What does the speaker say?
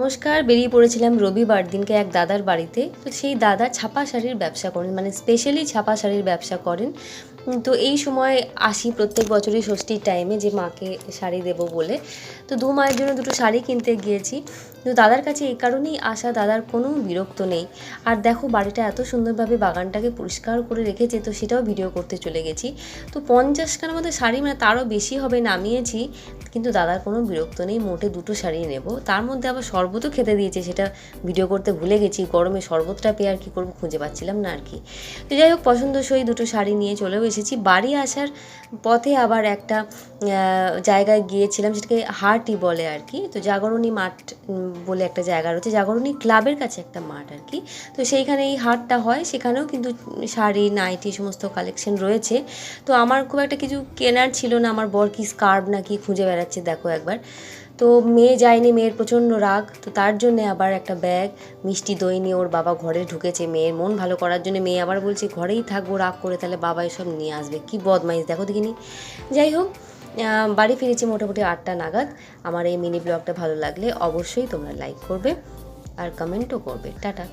নমস্কার, বেরিয়ে পড়েছিলাম রবিবার দিনকে এক দাদার বাড়িতে। তো সেই দাদা ছাপা শাড়ির ব্যবসা করেন মানে স্পেশালি ছাপা শাড়ির ব্যবসা করেন। তো এই সময় আসি প্রত্যেক বছরই ষষ্ঠীর টাইমে যে মাকে শাড়ি দেবো বলে। তো দু মায়ের জন্য দুটো শাড়ি কিনতে গিয়েছি। তো দাদার কাছে এই কারণেই আসা দাদার কোনো বিরক্ত নেই। আর দেখো, বাড়িটা এত সুন্দরভাবে বাগানটাকে পরিষ্কার করে রেখেছে, তো সেটাও ভিডিও করতে চলে গেছি। তো পঞ্চাশখানার মধ্যে শাড়ি মানে তারও বেশি হবে নামিয়েছি। কিন্তু দাদার কোনো বিরক্ত নেই, মোটে দুটো শাড়ি নেব। তার মধ্যে আবার শরবতও খেতে দিয়েছে, সেটা ভিডিও করতে ভুলে গেছি। গরমে শরবতটা পেয়ে আর কী করব খুঁজে পাচ্ছিলাম না আর কি। তো যাই হোক, পছন্দসই দুটো শাড়ি নিয়ে চলেও এসেছি। বাড়ি আসার পথে আবার একটা জায়গায় গিয়েছিলাম, সেটাকে হাটই বলে আর কি। তো জাগরণী মাঠ বলে একটা জায়গা রয়েছে, জাগরণী ক্লাবের কাছে একটা মাঠ আর কি। তো সেইখানে এই হাটটা হয়, সেখানেও কিন্তু শাড়ি, নাইটি সমস্ত কালেকশন রয়েছে। তো আমার খুব একটা কিছু কেনার ছিল না, আমার বর কি স্কার্ফ না কি খুঁজে বেড়াচ্ছে দেখো একবার। তো মেয়ে যায়নি, মেয়ের প্রচণ্ড রাগ, তো তার জন্যে আবার একটা ব্যাগ মিষ্টি দই নিয়ে ওর বাবা ঘরে ঢুকেছে, মেয়ের মন ভালো করার জন্য মেয়ে আবার বলছে, ঘরেই থাকব রাগ করে তাহলে বাবা এসব নিয়ে আসবে। কি বদমাইশ দেখো দেখিনি। যাই হোক বাড়ি ফিরেছি মোটামুটি আটটা নাগাদ। আমার এই মিনি ব্লগটা ভালো লাগলে অবশ্যই তোমরা লাইক করবে আর কমেন্টও করবে। টাটা।